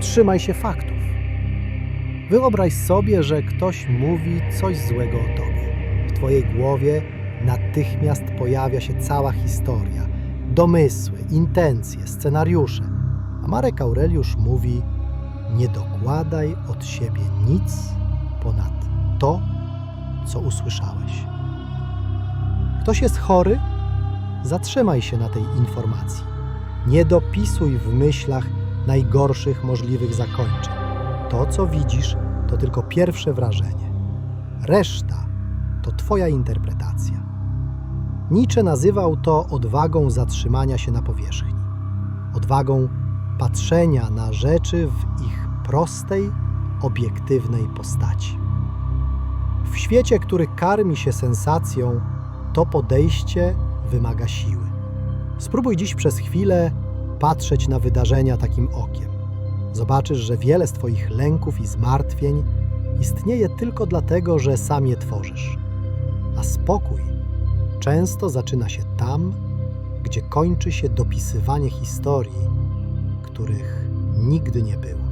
Trzymaj się faktów. Wyobraź sobie, że ktoś mówi coś złego o tobie. W twojej głowie natychmiast pojawia się cała historia, domysły, intencje, scenariusze. A Marek Aureliusz mówi: Nie dokładaj od siebie nic ponad to, co usłyszałeś. Ktoś jest chory? Zatrzymaj się na tej informacji. Nie dopisuj w myślach najgorszych możliwych zakończeń. To, co widzisz, to tylko pierwsze wrażenie. Reszta to Twoja interpretacja. Nietzsche nazywał to odwagą zatrzymania się na powierzchni, odwagą patrzenia na rzeczy w ich prostej, obiektywnej postaci. W świecie, który karmi się sensacją, to podejście wymaga siły. Spróbuj dziś przez chwilę patrzeć na wydarzenia takim okiem. Zobaczysz, że wiele z Twoich lęków i zmartwień istnieje tylko dlatego, że sam je tworzysz. A spokój często zaczyna się tam, gdzie kończy się dopisywanie historii, których nigdy nie było.